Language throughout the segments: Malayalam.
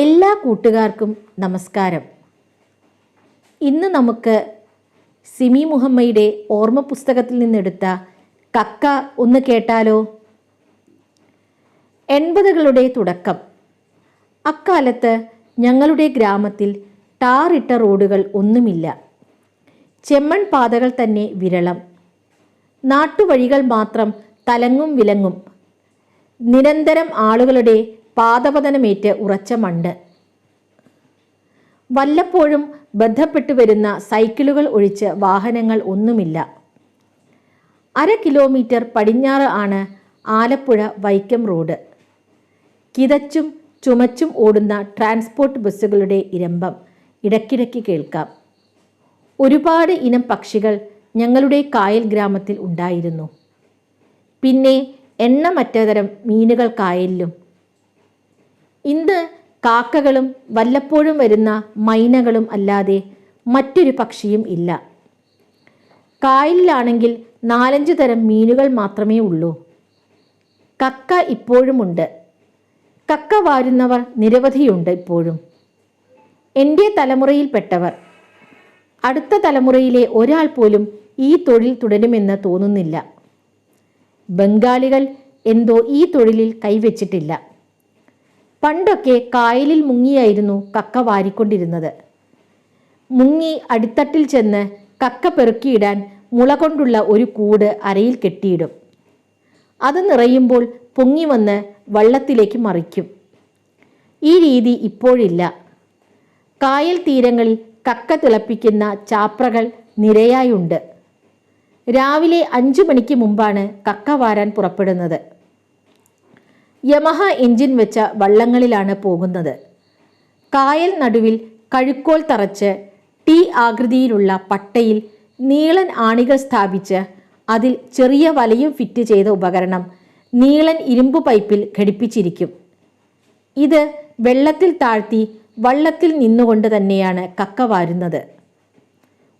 എല്ലാ കൂട്ടുകാർക്കും നമസ്കാരം. ഇന്ന് നമുക്ക് സിമി മുഹമ്മയുടെ ഓർമ്മ പുസ്തകത്തിൽ നിന്നെടുത്ത കക്ക ഒന്ന് കേട്ടാലോ? എൺപതുകളുടെ തുടക്കം. അക്കാലത്ത് ഞങ്ങളുടെ ഗ്രാമത്തിൽ ടാറിട്ട റോഡുകൾ ഒന്നുമില്ല. ചെമ്മൺ പാതകൾ തന്നെ വിരളം. നാട്ടുവഴികൾ മാത്രം തലങ്ങും വിലങ്ങും. നിരന്തരം ആളുകളുടെ പാദപതനമേറ്റ് ഉറച്ച മണ്ട്. വല്ലപ്പോഴും ബന്ധപ്പെട്ടു വരുന്ന സൈക്കിളുകൾ ഒഴിച്ച് വാഹനങ്ങൾ ഒന്നുമില്ല. അര കിലോമീറ്റർ പടിഞ്ഞാറ് ആണ് ആലപ്പുഴ വൈക്കം റോഡ്. കിതച്ചും ചുമച്ചും ഓടുന്ന ട്രാൻസ്പോർട്ട് ബസ്സുകളുടെ ഇരമ്പം. ഇടയ്ക്കിടയ്ക്ക് കേൾക്കാം. ഒരുപാട് ഇനം പക്ഷികൾ ഞങ്ങളുടെ കായൽ ഗ്രാമത്തിൽ ഉണ്ടായിരുന്നു. പിന്നെ എണ്ണമറ്റതരം മീനുകൾ കായലിലും ഇന്ന് കാക്കകളും വല്ലപ്പോഴും വരുന്ന മൈനകളും അല്ലാതെ മറ്റൊരു പക്ഷിയും ഇല്ല. കായലിലാണെങ്കിൽ നാലഞ്ച് തരം മീനുകൾ മാത്രമേ ഉള്ളൂ. കക്ക ഇപ്പോഴുമുണ്ട് കക്ക വാരുന്നവർ നിരവധിയുണ്ട് ഇപ്പോഴും. എന്റെ തലമുറയിൽപ്പെട്ടവർ അടുത്ത തലമുറയിലെ ഒരാൾ പോലും ഈ തൊഴിൽ തുടരുമെന്ന് തോന്നുന്നില്ല. ബംഗാളികൾ എന്തോ ഈ തൊഴിലിൽ കൈവച്ചിട്ടില്ല. പണ്ടൊക്കെ കായലിൽ മുങ്ങിയായിരുന്നു കക്ക വാരിക്കൊണ്ടിരുന്നത്. മുങ്ങി അടിത്തട്ടിൽ ചെന്ന് കക്ക പെറുക്കിയിടാൻ മുള കൊണ്ടുള്ള ഒരു കൂട് അരയിൽ കെട്ടിയിടും. അത് നിറയുമ്പോൾ പൊങ്ങി വന്ന് വള്ളത്തിലേക്ക് മറിക്കും. ഈ രീതി ഇപ്പോഴില്ല. കായൽ തീരങ്ങളിൽ കക്ക തിളപ്പിക്കുന്ന ചാപ്രകൾ നിരയായുണ്ട്. രാവിലെ അഞ്ചു മണിക്ക് മുമ്പാണ് കക്ക വാരാൻ പുറപ്പെടുന്നത്. യമഹ എഞ്ചിൻ വെച്ച വള്ളങ്ങളിലാണ് പോകുന്നത്. കായൽ നടുവിൽ കഴുക്കോൽ തറച്ച് ടി ആകൃതിയിലുള്ള പട്ടയിൽ നീളൻ ആണികൾ സ്ഥാപിച്ച് അതിൽ ചെറിയ വലയും ഫിറ്റ് ചെയ്ത ഉപകരണം നീളൻ ഇരുമ്പ് പൈപ്പിൽ ഘടിപ്പിച്ചിരിക്കും. ഇത് വെള്ളത്തിൽ താഴ്ത്തി വള്ളത്തിൽ നിന്നുകൊണ്ട് തന്നെയാണ് കക്ക വാരുന്നത്.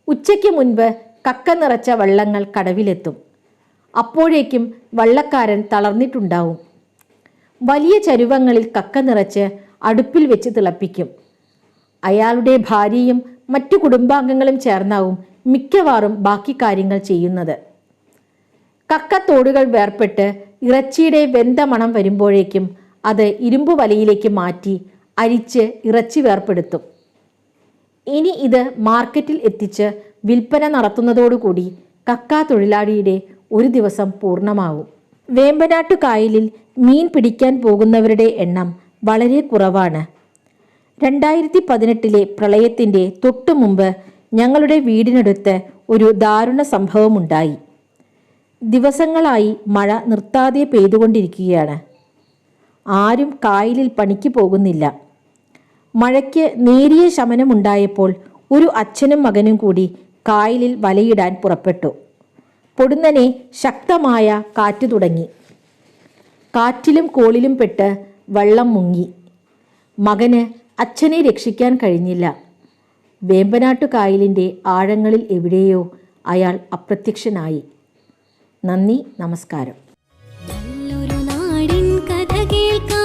ഉച്ചയ്ക്ക് മുൻപ് കക്ക നിറച്ച വള്ളങ്ങൾ കടവിലെത്തും. അപ്പോഴേക്കും വള്ളക്കാരൻ തളർന്നിട്ടുണ്ടാവും. വലിയ ചരുവങ്ങളിൽ കക്ക നിറച്ച് അടുപ്പിൽ വെച്ച് തിളപ്പിക്കും. അയാളുടെ ഭാര്യയും മറ്റു കുടുംബാംഗങ്ങളും ചേർന്നാവും മിക്കവാറും ബാക്കി കാര്യങ്ങൾ ചെയ്യുന്നത്. കക്കത്തോടുകൾ വേർപെട്ട് ഇറച്ചിയുടെ വെന്ത മണം വരുമ്പോഴേക്കും അത് ഇരുമ്പ് വലയിലേക്ക് മാറ്റി അരിച്ച് ഇറച്ചി വേർപ്പെടുത്തും. ഇനി ഇത് മാർക്കറ്റിൽ എത്തിച്ച് വിൽപ്പന നടത്തുന്നതോടുകൂടി കക്ക തൊഴിലാളിയുടെ ഒരു ദിവസം പൂർണമാവും. വേമ്പനാട്ടു കായലിൽ മീൻ പിടിക്കാൻ പോകുന്നവരുടെ എണ്ണം വളരെ കുറവാണ്. രണ്ടായിരത്തി പതിനെട്ടിലെ പ്രളയത്തിന്റെ തൊട്ടു മുമ്പ് ഞങ്ങളുടെ വീടിനടുത്ത് ഒരു ദാരുണ സംഭവമുണ്ടായി. ദിവസങ്ങളായി മഴ നിർത്താതെ പെയ്തുകൊണ്ടിരിക്കുകയാണ്. ആരും കായലിൽ പണിക്ക് പോകുന്നില്ല. മഴയ്ക്ക് നേരിയ ശമനമുണ്ടായപ്പോൾ ഒരു അച്ഛനും മകനും കൂടി കായലിൽ വലയിടാൻ പുറപ്പെട്ടു. പൊടുന്നനെ ശക്തമായ കാറ്റ് തുടങ്ങി. കാറ്റിലും കോളിലും പെട്ട് വെള്ളം മുങ്ങി. മകന് അച്ഛനെ രക്ഷിക്കാൻ കഴിഞ്ഞില്ല. വേമ്പനാട്ടുകായലിന്റെ ആഴങ്ങളിൽ എവിടെയോ അയാൾ അപ്രത്യക്ഷനായി. നന്ദി നമസ്കാരം. നാടിൻ കഥ കേൾക്കാം.